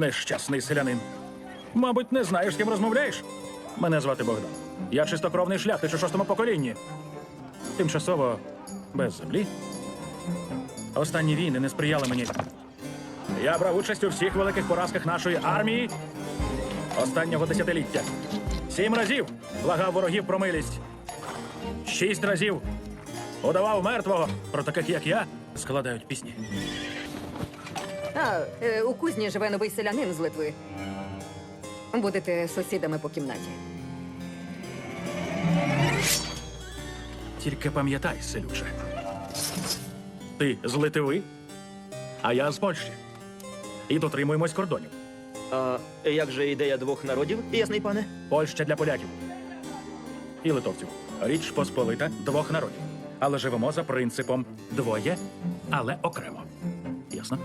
Нещасний селянин. Мабуть, не знаєш, з ким розмовляєш. Мене звати Богдан. Я чистокровний шляхтич у шостому поколінні. Тимчасово без землі. Останні війни не сприяли мені. Я брав участь у всіх великих поразках нашої армії останнього десятиліття. Сім разів благав ворогів про милість. Шість разів удавав мертвого. Про таких, як я, складають пісні. А, е, у кузні живе новий селянин з Литви. Будете сусідами по кімнаті. Тільки пам'ятай, селюче. Ти з Литви, а я з Польщі. І дотримуємось кордонів. А як же ідея двох народів, ясний пане? Польща для поляків і литовців. Річ посполита двох народів. Але живемо за принципом двоє, але окремо. Dios, ¿no?